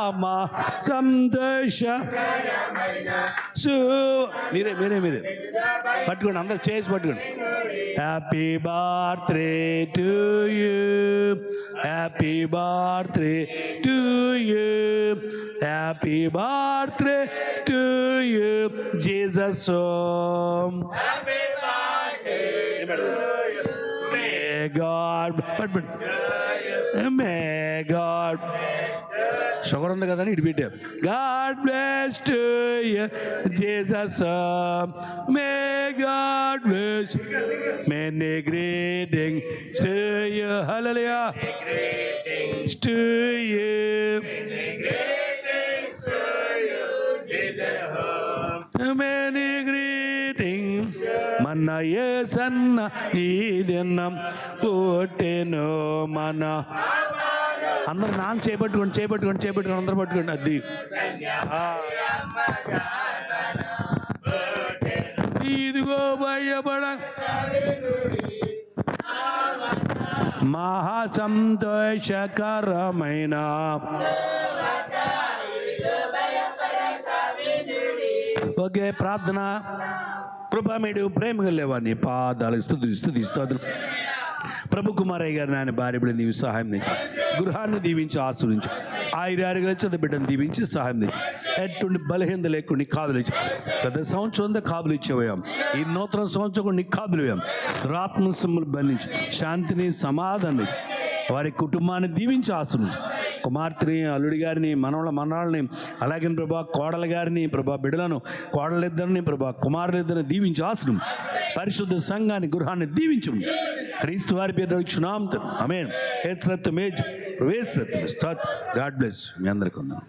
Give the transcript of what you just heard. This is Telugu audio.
వార్త మా సంతోష మీరే మీరే మీరే. పట్టుకోండి అందరు చేసి పట్టుకోండి. Happy birthday to you happy birthday to you happy birthday to you Jesus happy birthday to you may God sugar ఉంది కదా అని ఇటు పెట్టాం God bless to Jesus may God bless many greeting to you hallelujah to you మన ఏ ఈ దినం పుట్టెను మన అందరు నాన్న చేపట్టుకోండి చేపట్టుకోండి చేపట్టుకోండి అందరు పట్టుకోండి అది. ఇదిగో భయపడ. మహా సంతోషకరమైన ఓకే ప్రార్థన. కృపా మీడు ప్రేమ గలేవాన్ని పాదాలు స్థుతి స్థుతి స్తోత్రం ప్రభు కుమారయ్య గారు నాయన భార్య బిడ్డను దీవించి సహాయం చేయి గృహాన్ని దీవించి ఆశ్రయించు ఆయురారుగా చదువు బిడ్డను దీవించి సహాయం చేయి ఎట్టుండి బలహీనత లేకుండా కాదులు ఇచ్చి. గత సంవత్సరం అంతా కాదులు ఇచ్చేవయాం. ఈ నూతన సంవత్సరం కూడా నిక్కాదులు కాదులు వేయం. ఆత్మసములు బంధించి. శాంతిని సమాధానం వారి కుటుంబాన్ని దీవించి ఆశ్రయించు కుమార్తెని అల్లుడి గారిని మనవల మనవాళ్ళని అలాగే ప్రభా కోడల గారిని ప్రభా బిడలను కోడలిద్దరిని ప్రభా కుమారులిద్దరిని దీవించి ఆశ్రయం పరిశుద్ధ సంఘాన్ని గృహాన్ని దీవించు క్రీస్తు వారి పేరు ఇచ్చున్నాం అమేన్ హేత్రత్ మేజ్. వేత్రత్ గాడ్ బ్లెస్ మీ అందరికీ వందనం.